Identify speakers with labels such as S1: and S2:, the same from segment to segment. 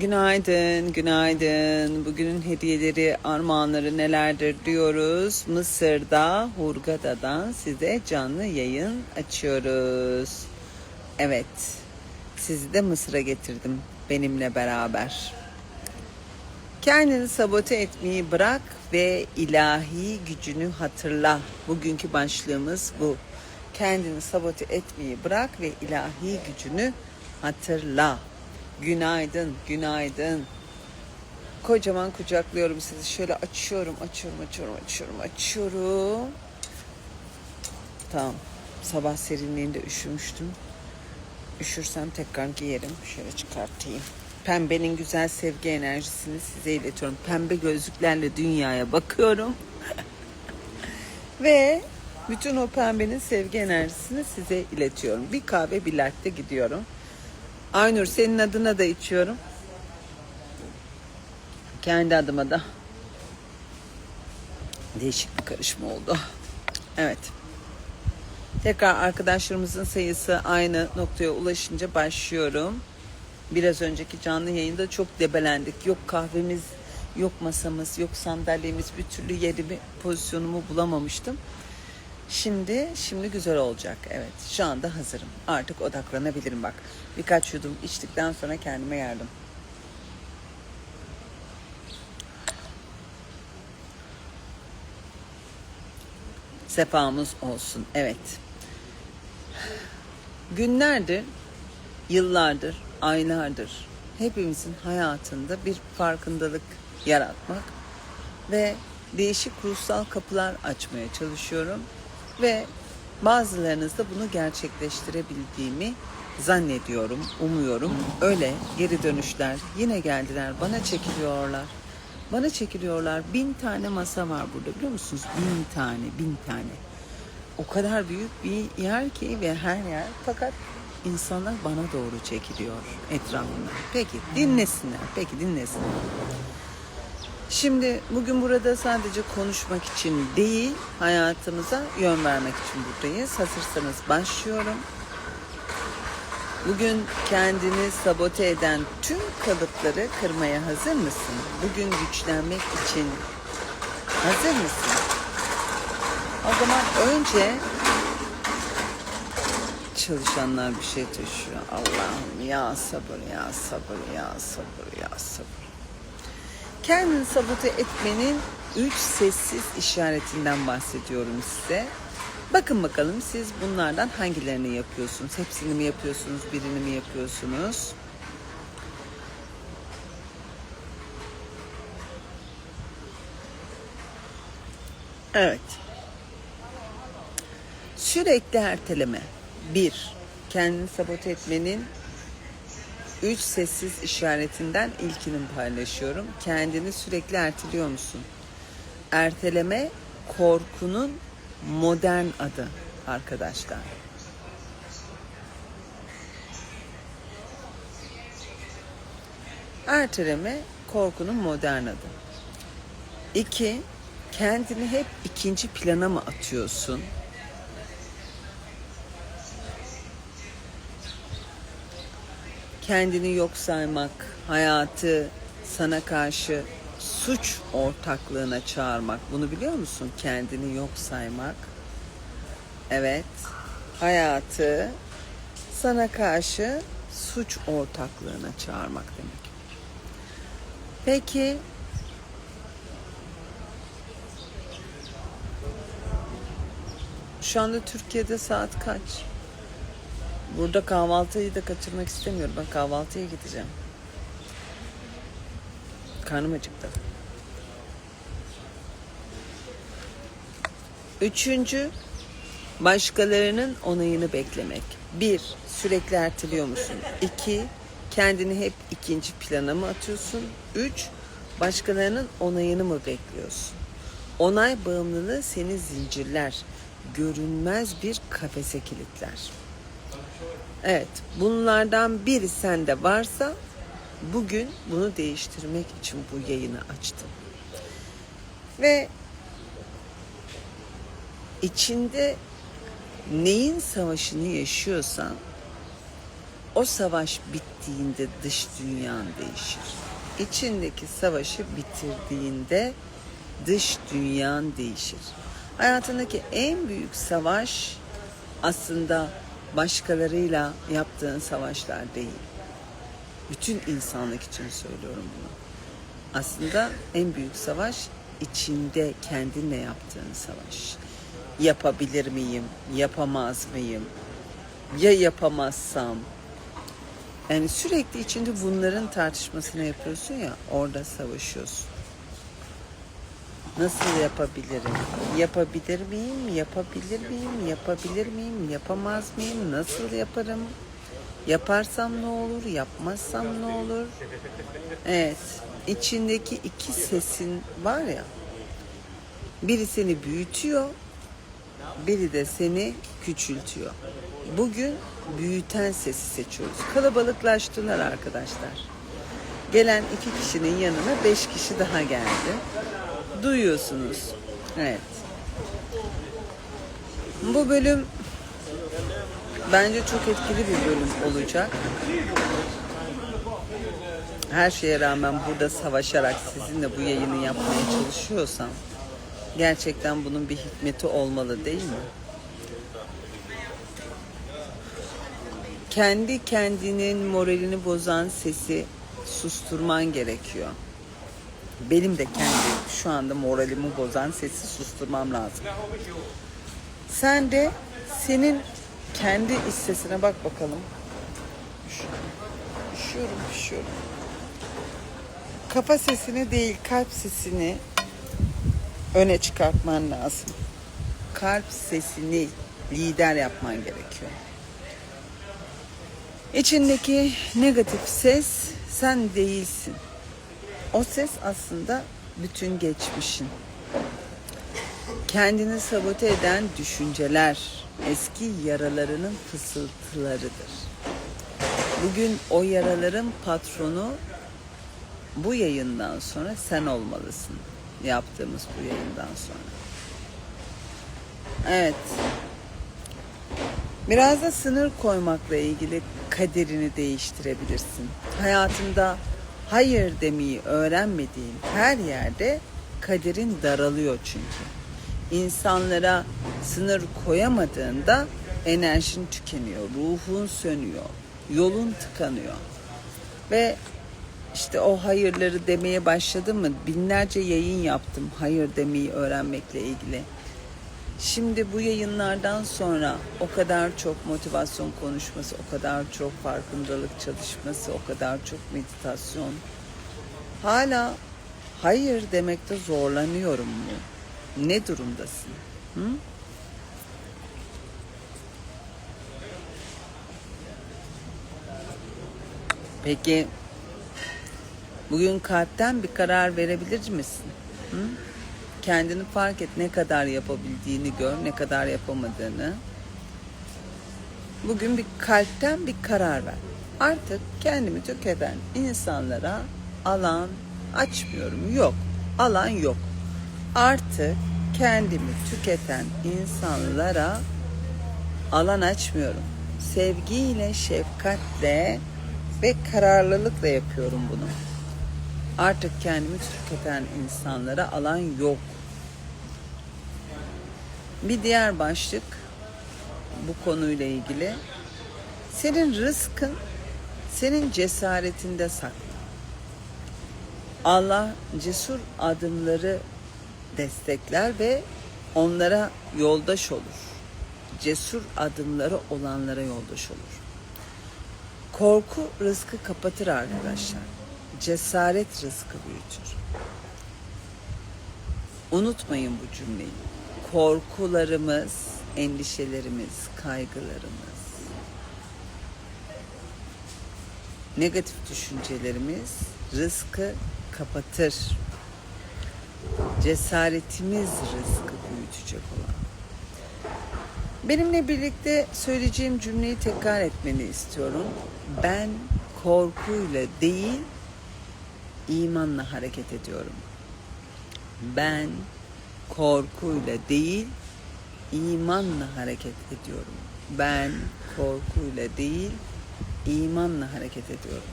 S1: Günaydın, günaydın. Bugünün hediyeleri, armağanları nelerdir diyoruz. Mısır'da, Hurgada'dan size canlı yayın açıyoruz. Evet, sizi de Mısır'a getirdim benimle beraber. Kendini sabote etmeyi bırak ve ilahi gücünü hatırla. Bugünkü başlığımız bu. Kendini sabote etmeyi bırak ve ilahi gücünü hatırla. Günaydın, günaydın. Kocaman kucaklıyorum sizi. Şöyle açıyorum, açıyorum, açıyorum, açıyorum, açıyorum. Tamam. Sabah serinliğinde üşümüştüm. Üşürsem tekrar giyerim. Şöyle çıkartayım. Pembenin güzel sevgi enerjisini size iletiyorum. Pembe gözlüklerle dünyaya bakıyorum. Ve bütün o pembenin sevgi enerjisini size iletiyorum. Bir kahve bir latte gidiyorum. Aynur senin adına da içiyorum. Kendi adıma da. Değişik bir karışma oldu. Evet. Tekrar arkadaşlarımızın sayısı aynı noktaya ulaşınca başlıyorum. Biraz önceki canlı yayında çok debelendik. Yok kahvemiz, yok masamız, yok sandalyemiz, bir türlü yerimi, pozisyonumu bulamamıştım. Şimdi, şimdi güzel olacak. Evet, şu anda hazırım. Artık odaklanabilirim bak. Birkaç yudum içtikten sonra kendime yardım. Sefamız olsun. Evet. Günlerdir, yıllardır, aylardır hepimizin hayatında bir farkındalık yaratmak ve değişik ruhsal kapılar açmaya çalışıyorum ve bazılarınızda bunu gerçekleştirebildiğimi zannediyorum, umuyorum. Öyle geri dönüşler yine geldiler, bana çekiliyorlar. Bana çekiliyorlar. Bin tane masa var burada biliyor musunuz? Bin tane, bin tane. O kadar büyük bir yer ki ve her yer fakat insanlar bana doğru çekiliyor etrafında. Peki dinlesinler, peki dinlesinler. Şimdi bugün burada sadece konuşmak için değil, hayatımıza yön vermek için buradayız. Hazırsanız başlıyorum. Bugün kendini sabote eden tüm kalıpları kırmaya hazır mısın? Bugün güçlenmek için hazır mısın? O zaman önce çalışanlar bir şey taşıyor. Allah'ım ya sabır ya sabır ya sabır ya sabır. Kendini sabote etmenin üç sessiz işaretinden bahsediyorum size. Bakın bakalım siz bunlardan hangilerini yapıyorsunuz? Hepsini mi yapıyorsunuz? Birini mi yapıyorsunuz? Evet. Sürekli erteleme. Bir, kendini sabote etmenin üç sessiz işaretinden ilkini paylaşıyorum. Kendini sürekli erteliyor musun? Erteleme korkunun modern adı arkadaşlar. Erteleme korkunun modern adı. İki, kendini hep ikinci plana mı atıyorsun? Kendini yok saymak, hayatı sana karşı suç ortaklığına çağırmak. Bunu biliyor musun? Kendini yok saymak. Evet. Hayatı sana karşı suç ortaklığına çağırmak demek. Peki şu anda Türkiye'de saat kaç? Burada kahvaltıyı da kaçırmak istemiyorum. Ben kahvaltıya gideceğim. Karnım acıktı. Üçüncü, başkalarının onayını beklemek. Bir, sürekli erteliyor musun? İki, kendini hep ikinci plana mı atıyorsun? Üç, başkalarının onayını mı bekliyorsun? Onay bağımlılığı seni zincirler, görünmez bir kafese kilitler. Evet, bunlardan biri sende varsa bugün bunu değiştirmek için bu yayını açtım. Ve içinde neyin savaşını yaşıyorsan O savaş bittiğinde dış dünyan değişir. İçindeki savaşı bitirdiğinde dış dünyan değişir. Hayatındaki en büyük savaş aslında başkalarıyla yaptığın savaşlar değil. Bütün insanlık için söylüyorum bunu. Aslında en büyük savaş içinde kendinle yaptığın savaş. Yapabilir miyim? Yapamaz mıyım? Ya yapamazsam? Yani sürekli içinde bunların tartışmasını yapıyorsun ya, orada savaşıyorsun. Nasıl yapabilirim? Yapabilir miyim? Yapabilir miyim? Yapabilir miyim? Yapamaz mıyım? Nasıl yaparım? Yaparsam ne olur? Yapmazsam ne olur? Evet. içindeki iki sesin var ya. Biri seni büyütüyor, biri de seni küçültüyor. Bugün büyüten sesi seçiyoruz. Kalabalıklaştılar arkadaşlar. Gelen iki kişinin yanına beş kişi daha geldi. Duyuyorsunuz. Evet. Bu bölüm bence çok etkili bir bölüm olacak. Her şeye rağmen burada savaşarak sizinle bu yayını yapmaya çalışıyorsam gerçekten bunun bir hikmeti olmalı değil mi? Kendi kendinin moralini bozan sesi susturman gerekiyor. Benim de kendi şu anda moralimi bozan sesi susturmam lazım. Sen de senin kendi iç sesine bak bakalım. Üşüyorum, üşüyorum. Kafa sesini değil, kalp sesini öne çıkartman lazım. Kalp sesini lider yapman gerekiyor. İçindeki negatif ses sen değilsin. O ses aslında bütün geçmişin. Kendini sabote eden düşünceler, eski yaralarının fısıltılarıdır. Bugün o yaraların patronu bu yayından sonra sen olmalısın. Yaptığımız bu yayından sonra. Evet. Biraz da sınır koymakla ilgili kaderini değiştirebilirsin. Hayatında hayır demeyi öğrenmediğin her yerde kaderin daralıyor çünkü. İnsanlara sınır koyamadığında enerjin tükeniyor, ruhun sönüyor, yolun tıkanıyor. Ve işte o hayırları demeye başladım mı? Binlerce yayın yaptım hayır demeyi öğrenmekle ilgili. Şimdi bu yayınlardan sonra o kadar çok motivasyon konuşması, o kadar çok farkındalık çalışması, o kadar çok meditasyon. Hala hayır demekte zorlanıyorum mu? Ne durumdasın? Hı? Peki bugün kalpten bir karar verebilir misin? Hı? Kendini fark et ne kadar yapabildiğini gör, ne kadar yapamadığını. Bugün bir kalpten bir karar ver. Artık kendimi tüketen insanlara alan açmıyorum. Yok. Alan yok. Artık kendimi tüketen insanlara alan açmıyorum. Sevgiyle, şefkatle ve kararlılıkla yapıyorum bunu. Artık kendimi tüketen insanlara alan yok. Bir diğer başlık bu konuyla ilgili. Senin rızkın senin cesaretinde saklı. Allah cesur adımları destekler ve onlara yoldaş olur. Cesur adımları olanlara yoldaş olur. Korku rızkı kapatır arkadaşlar. Cesaret rızkı büyütür. Unutmayın bu cümleyi. Korkularımız, endişelerimiz, kaygılarımız, negatif düşüncelerimiz rızkı kapatır. Cesaretimiz rızkı büyütecek olan. Benimle birlikte söyleyeceğim cümleyi tekrar etmeni istiyorum. Ben korkuyla değil, imanla hareket ediyorum. Ben korkuyla değil, imanla hareket ediyorum. Ben korkuyla değil, imanla hareket ediyorum.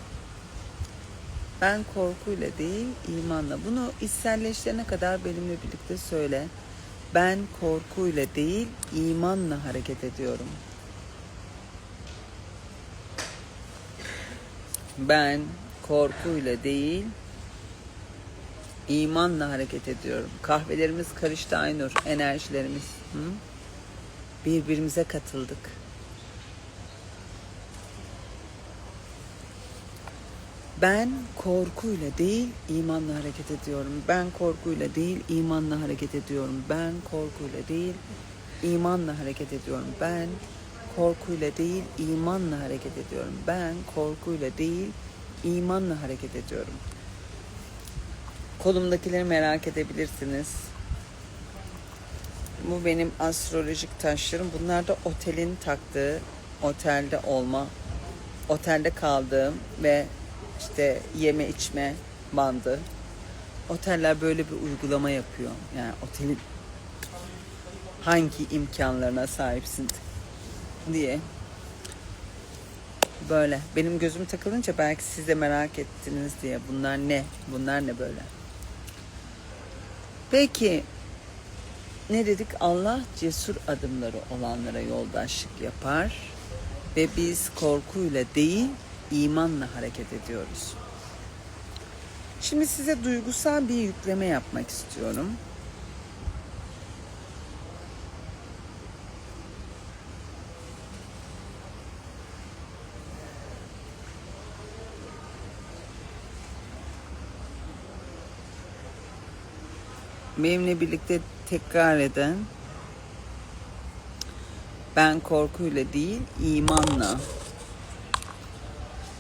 S1: Ben korkuyla değil, imanla. Bunu içselleştirene kadar benimle birlikte söyle. Ben korkuyla değil, imanla hareket ediyorum. Ben korkuyla değil, imanla hareket ediyorum. Kahvelerimiz karıştı Aynur, enerjilerimiz. Hı? Birbirimize katıldık. Ben korkuyla değil imanla hareket ediyorum. Ben korkuyla değil imanla hareket ediyorum. Ben korkuyla değil imanla hareket ediyorum. Ben korkuyla değil imanla hareket ediyorum. Ben korkuyla değil imanla hareket ediyorum. Kolumdakileri merak edebilirsiniz. Bu benim astrolojik taşlarım. Bunlar da otelin taktığı, otelde olma, otelde kaldığım ve işte yeme içme bandı. Oteller böyle bir uygulama yapıyor. Yani otelin hangi imkanlarına sahipsin diye. Böyle. Benim gözüm takılınca belki siz de merak ettiniz diye. Bunlar ne? Bunlar ne böyle? Peki ne dedik? Allah cesur adımları olanlara yoldaşlık yapar ve biz korkuyla değil imanla hareket ediyoruz. Şimdi size duygusal bir yükleme yapmak istiyorum. Benimle birlikte tekrar eden ben korkuyla değil imanla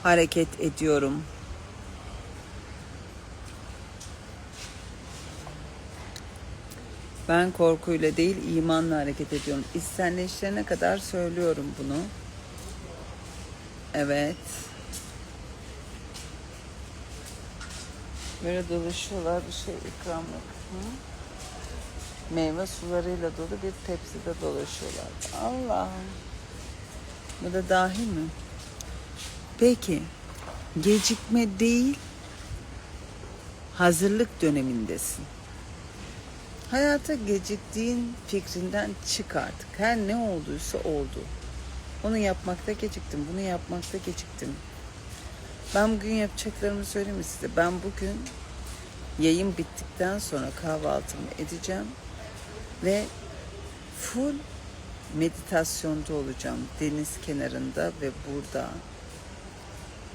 S1: hareket ediyorum. Ben korkuyla değil imanla hareket ediyorum. İçselleştirene kadar söylüyorum bunu. Evet. Böyle dolaşıyorlar bir şey ikramlık. Hı? Meyve sularıyla dolu bir tepside dolaşıyorlar. Allah'ım. Bu da dahi mi? Peki gecikme değil hazırlık dönemindesin. Hayata geciktiğin fikrinden çık artık. Her ne olduysa oldu. Onu yapmakta geciktim, bunu yapmakta geciktim. Ben bugün yapacaklarımı söyleyeyim size? Ben bugün yayın bittikten sonra kahvaltımı edeceğim ve full meditasyonda olacağım. Deniz kenarında ve burada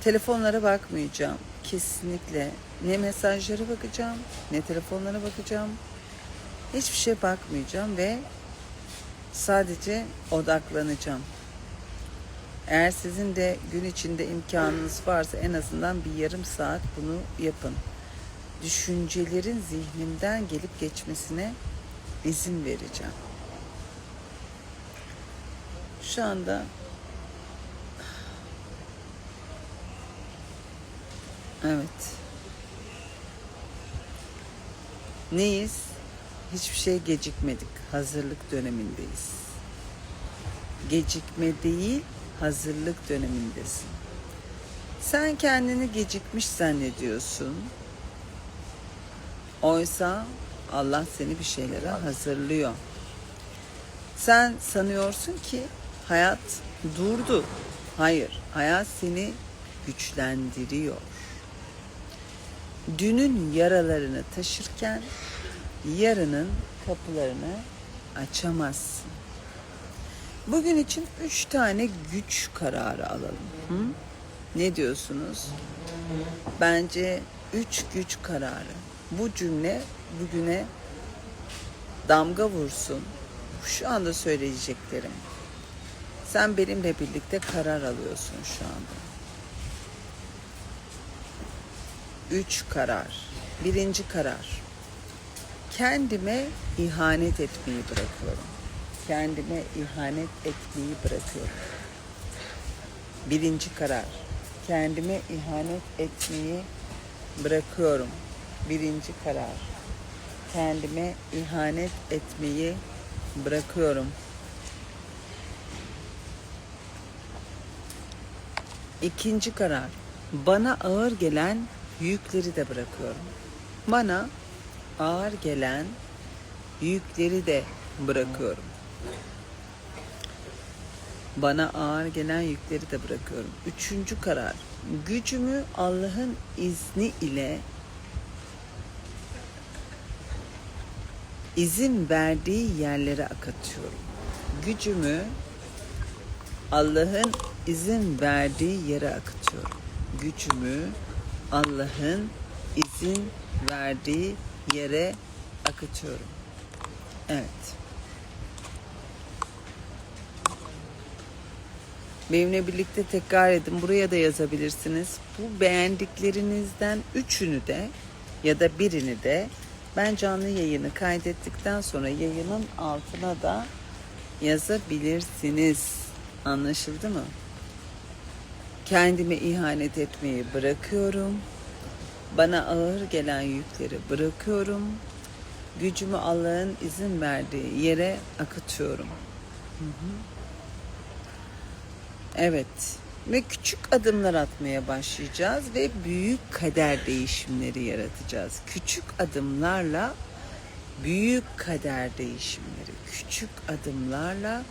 S1: Telefonlara bakmayacağım. Kesinlikle. Ne mesajlara bakacağım, ne telefonlara bakacağım. Hiçbir şey bakmayacağım ve sadece odaklanacağım. Eğer sizin de gün içinde imkanınız varsa en azından bir yarım saat bunu yapın. Düşüncelerin zihnimden gelip geçmesine izin vereceğim. Şu anda Evet. Neyiz? Hiçbir şey gecikmedik. Hazırlık dönemindeyiz. Gecikme değil, hazırlık dönemindesin. Sen kendini gecikmiş zannediyorsun. Oysa Allah seni bir şeylere hazırlıyor. Sen sanıyorsun ki hayat durdu. Hayır, hayat seni güçlendiriyor dünün yaralarını taşırken yarının kapılarını açamazsın. Bugün için üç tane güç kararı alalım. Hı? Ne diyorsunuz? Bence üç güç kararı. Bu cümle bugüne damga vursun. Şu anda söyleyeceklerim. Sen benimle birlikte karar alıyorsun şu anda. Üç karar. Birinci karar. Kendime ihanet etmeyi bırakıyorum. Kendime ihanet etmeyi bırakıyorum. Birinci karar. Kendime ihanet etmeyi bırakıyorum. Birinci karar. Kendime ihanet etmeyi bırakıyorum. İkinci karar. Bana ağır gelen yükleri de bırakıyorum. Bana ağır gelen yükleri de bırakıyorum. Bana ağır gelen yükleri de bırakıyorum. Üçüncü karar. Gücümü Allah'ın izni ile izin verdiği yerlere akatıyorum. Gücümü Allah'ın izin verdiği yere akıtıyorum. Gücümü Allah'ın izin verdiği yere akıtıyorum. Evet. Benimle birlikte tekrar edin. Buraya da yazabilirsiniz. Bu beğendiklerinizden üçünü de ya da birini de ben canlı yayını kaydettikten sonra yayının altına da yazabilirsiniz. Anlaşıldı mı? Kendime ihanet etmeyi bırakıyorum. Bana ağır gelen yükleri bırakıyorum. Gücümü Allah'ın izin verdiği yere akıtıyorum. Hı hı. Evet. Ve küçük adımlar atmaya başlayacağız ve büyük kader değişimleri yaratacağız. Küçük adımlarla büyük kader değişimleri. Küçük adımlarla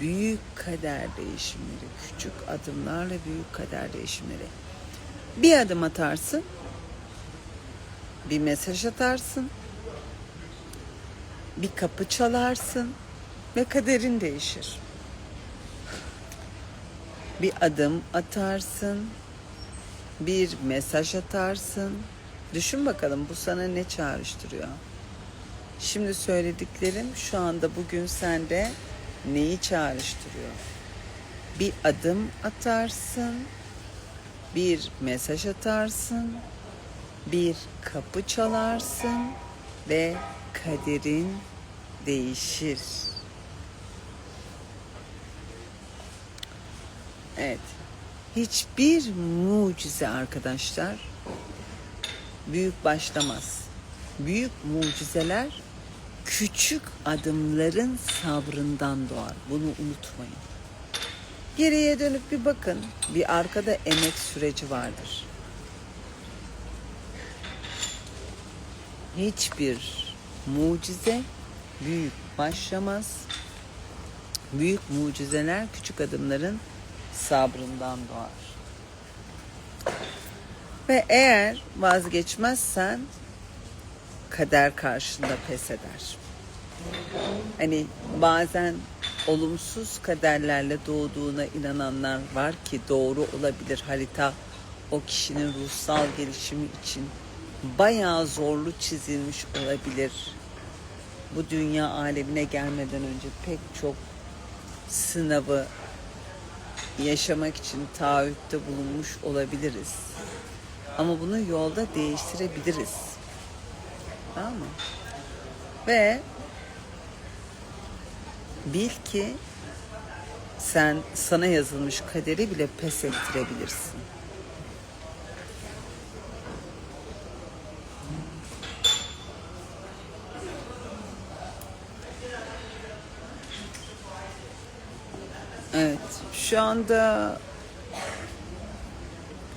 S1: büyük kader değişimleri. Küçük adımlarla büyük kader değişimleri. Bir adım atarsın. Bir mesaj atarsın. Bir kapı çalarsın ve kaderin değişir bir adım atarsın, bir mesaj atarsın. Düşün bakalım bu sana ne çağrıştırıyor? Şimdi söylediklerim şu anda bugün sende neyi çağrıştırıyor? Bir adım atarsın, bir mesaj atarsın, bir kapı çalarsın ve kaderin değişir. Evet. Hiçbir mucize arkadaşlar büyük başlamaz. Büyük mucizeler küçük adımların sabrından doğar. Bunu unutmayın. Geriye dönüp bir bakın. Bir arkada emek süreci vardır. Hiçbir mucize büyük başlamaz. Büyük mucizeler küçük adımların sabrından doğar. Ve eğer vazgeçmezsen kader karşında pes eder. Hani bazen olumsuz kaderlerle doğduğuna inananlar var ki doğru olabilir harita o kişinin ruhsal gelişimi için bayağı zorlu çizilmiş olabilir. Bu dünya alemine gelmeden önce pek çok sınavı yaşamak için taahhütte bulunmuş olabiliriz. Ama bunu yolda değiştirebiliriz. Tamam mı? Ve bil ki sen sana yazılmış kaderi bile pes ettirebilirsin. Evet, şu anda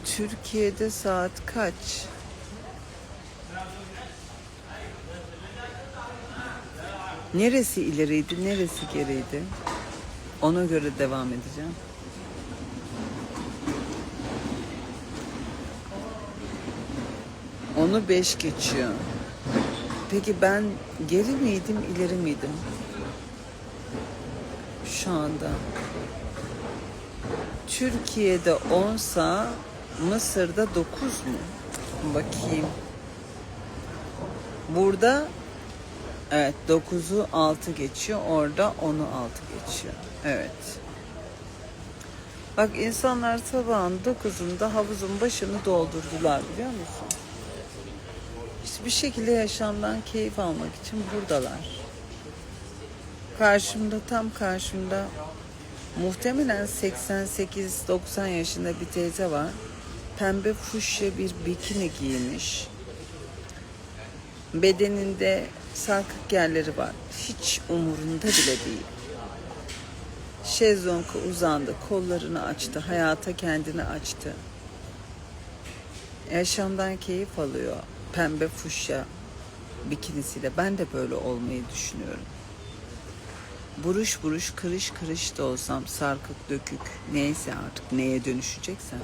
S1: Türkiye'de saat kaç? Neresi ileriydi, neresi geriydi? Ona göre devam edeceğim. Onu beş geçiyor. Peki ben geri miydim, ileri miydim? Şu anda. Türkiye'de 10 sa Mısır'da 9 mu? Bakayım. Burada evet 9'u 6 geçiyor. Orada 10'u 6 geçiyor. Evet. Bak insanlar sabahın 9'unda havuzun başını doldurdular biliyor musun? İşte bir şekilde yaşamdan keyif almak için buradalar. Karşımda tam karşımda muhtemelen 88-90 yaşında bir teyze var. Pembe fuşya bir bikini giymiş. Bedeninde sarkık yerleri var. Hiç umurunda bile değil. Şezlong'a uzandı, kollarını açtı, hayata kendini açtı. Yaşamdan keyif alıyor. Pembe fuşya bikinisiyle. Ben de böyle olmayı düşünüyorum. Buruş buruş, kırış kırış da olsam, sarkık dökük, neyse artık neye dönüşeceksem.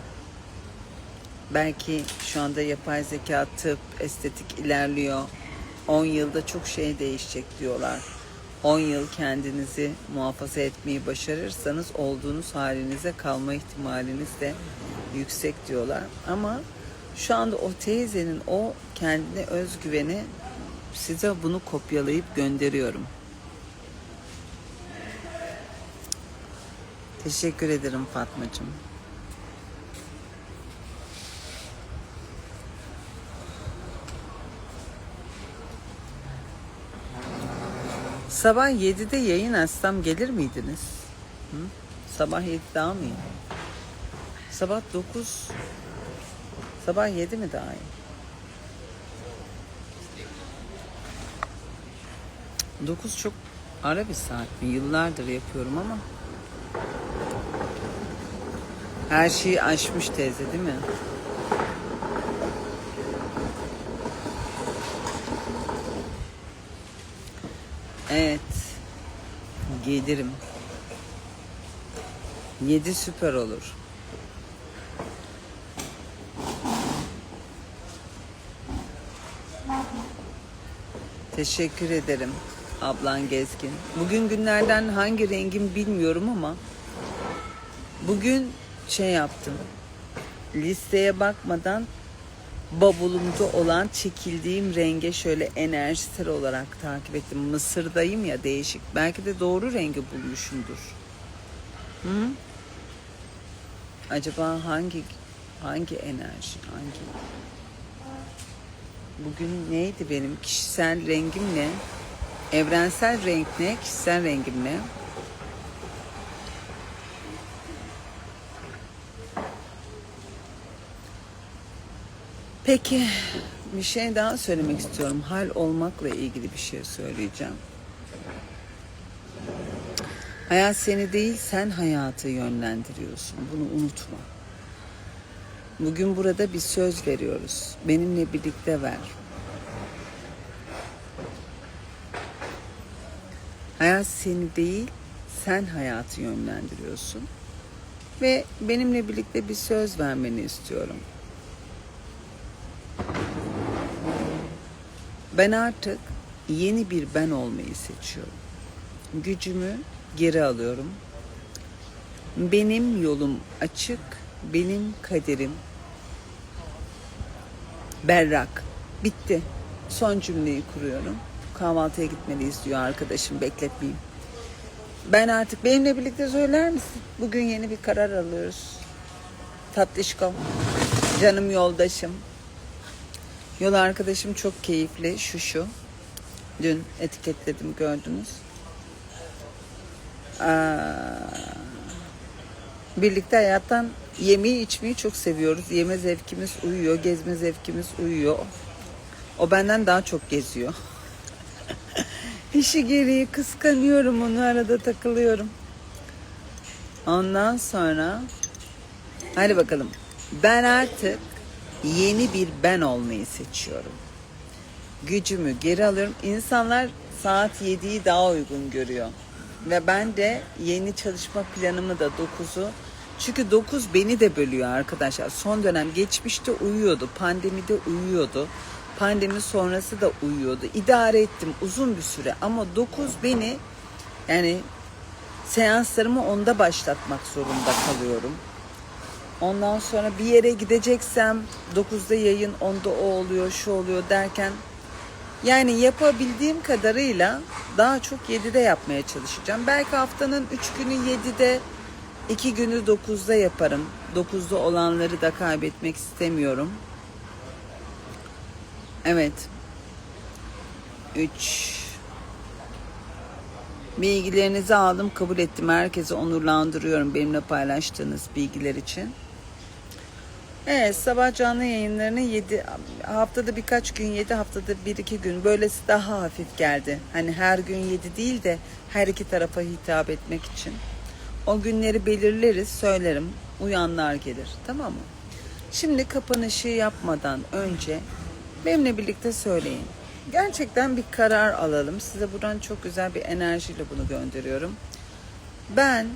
S1: Belki şu anda yapay zeka, tıp, estetik ilerliyor. 10 yılda çok şey değişecek diyorlar. 10 yıl kendinizi muhafaza etmeyi başarırsanız olduğunuz halinize kalma ihtimaliniz de yüksek diyorlar. Ama şu anda o teyzenin o kendine özgüveni size bunu kopyalayıp gönderiyorum. Teşekkür ederim Fatmacığım. Sabah 7'de yayın açsam gelir miydiniz? Hı? Sabah 7 daha mı? Sabah 9 Sabah 7 mi daha iyi? 9 çok ara bir saat mi? Yıllardır yapıyorum ama her şeyi aşmış teyze değil mi? Evet. Gelirim. 7 süper olur. Teşekkür ederim ablan Gezgin. Bugün günlerden hangi rengim bilmiyorum ama bugün şey yaptım. Listeye bakmadan bavulumda olan çekildiğim renge şöyle enerjisel olarak takip ettim. Mısır'dayım ya değişik. Belki de doğru rengi bulmuşumdur. Hı? Acaba hangi hangi enerji, hangi Bugün neydi benim kişisel rengim ne? Evrensel renk ne? Kişisel rengim ne? Peki bir şey daha söylemek istiyorum. Hal olmakla ilgili bir şey söyleyeceğim. Hayat seni değil sen hayatı yönlendiriyorsun. Bunu unutma. Bugün burada bir söz veriyoruz. Benimle birlikte ver. Hayat seni değil, sen hayatı yönlendiriyorsun. Ve benimle birlikte bir söz vermeni istiyorum. Ben artık yeni bir ben olmayı seçiyorum. Gücümü geri alıyorum. Benim yolum açık, benim kaderim berrak. Bitti. Son cümleyi kuruyorum. Kahvaltıya gitmeliyiz diyor arkadaşım bekletmeyeyim. Ben artık benimle birlikte söyler misin? Bugün yeni bir karar alıyoruz. Tatlışkom. Canım yoldaşım. Yol arkadaşım çok keyifli. Şu şu. Dün etiketledim gördünüz. Aa, birlikte hayattan yemeği içmeyi çok seviyoruz. Yeme zevkimiz uyuyor, gezme zevkimiz uyuyor. O benden daha çok geziyor. İşi gereği kıskanıyorum onu arada takılıyorum. Ondan sonra hadi bakalım. Ben artık yeni bir ben olmayı seçiyorum. Gücümü geri alıyorum. İnsanlar saat 7'yi daha uygun görüyor. Ve ben de yeni çalışma planımı da 9'u çünkü 9 beni de bölüyor arkadaşlar. Son dönem geçmişte uyuyordu. Pandemide uyuyordu. Pandemi sonrası da uyuyordu. İdare ettim uzun bir süre ama 9 beni yani seanslarımı onda başlatmak zorunda kalıyorum. Ondan sonra bir yere gideceksem 9'da yayın, 10'da o oluyor, şu oluyor derken yani yapabildiğim kadarıyla daha çok 7'de yapmaya çalışacağım. Belki haftanın 3 günü 7'de, 2 günü 9'da yaparım. 9'da olanları da kaybetmek istemiyorum. Evet. 3 Bilgilerinizi aldım, kabul ettim. Herkese onurlandırıyorum benimle paylaştığınız bilgiler için. Evet sabah canlı yayınlarını 7 haftada birkaç gün 7 haftada 1-2 gün böylesi daha hafif geldi. Hani her gün 7 değil de her iki tarafa hitap etmek için. O günleri belirleriz, söylerim. Uyanlar gelir. Tamam mı? Şimdi kapanışı yapmadan önce benimle birlikte söyleyin. Gerçekten bir karar alalım. Size buradan çok güzel bir enerjiyle bunu gönderiyorum. Ben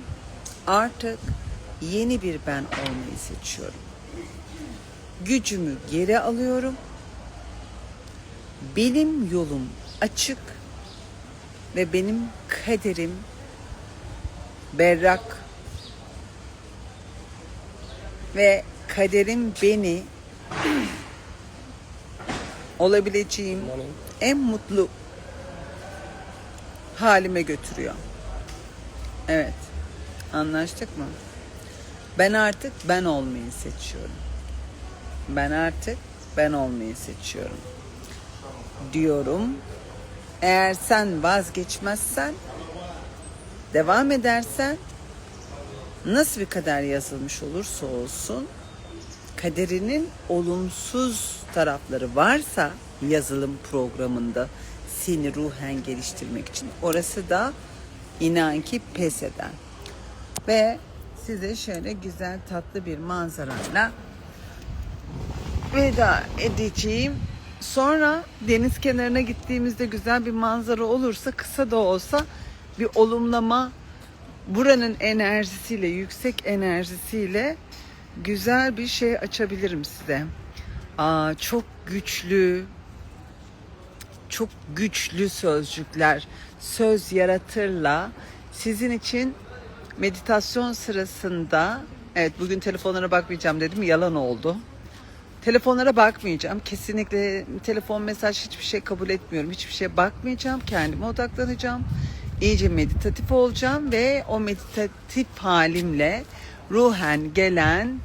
S1: artık yeni bir ben olmayı seçiyorum. Gücümü geri alıyorum. Benim yolum açık ve benim kaderim berrak ve kaderim beni olabileceğim en mutlu halime götürüyor. Evet. Anlaştık mı? Ben artık ben olmayı seçiyorum. Ben artık ben olmayı seçiyorum. Diyorum. Eğer sen vazgeçmezsen, devam edersen nasıl bir kader yazılmış olursa olsun kaderinin olumsuz tarafları varsa yazılım programında seni ruhen geliştirmek için orası da inan ki pes eden. Ve size şöyle güzel tatlı bir manzarayla veda edeceğim. Sonra deniz kenarına gittiğimizde güzel bir manzara olursa kısa da olsa bir olumlama buranın enerjisiyle yüksek enerjisiyle güzel bir şey açabilirim size. Aa, çok güçlü çok güçlü sözcükler söz yaratırla sizin için meditasyon sırasında evet bugün telefonlara bakmayacağım dedim yalan oldu. Telefonlara bakmayacağım. Kesinlikle telefon mesaj hiçbir şey kabul etmiyorum. Hiçbir şeye bakmayacağım. Kendime odaklanacağım. İyice meditatif olacağım ve o meditatif halimle ruhen gelen,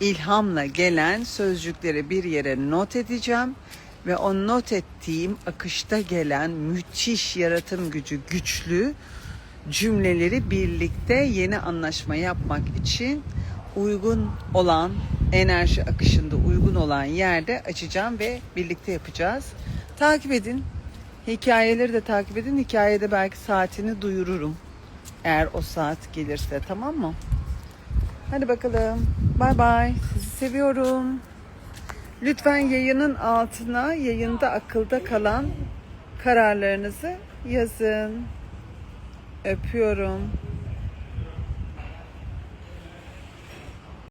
S1: ilhamla gelen sözcükleri bir yere not edeceğim ve o not ettiğim akışta gelen müthiş yaratım gücü, güçlü cümleleri birlikte yeni anlaşma yapmak için uygun olan enerji akışında uygun olan yerde açacağım ve birlikte yapacağız. Takip edin. Hikayeleri de takip edin. Hikayede belki saatini duyururum. Eğer o saat gelirse tamam mı? Hadi bakalım. Bay bay. Sizi seviyorum. Lütfen yayının altına yayında akılda kalan kararlarınızı yazın. Öpüyorum.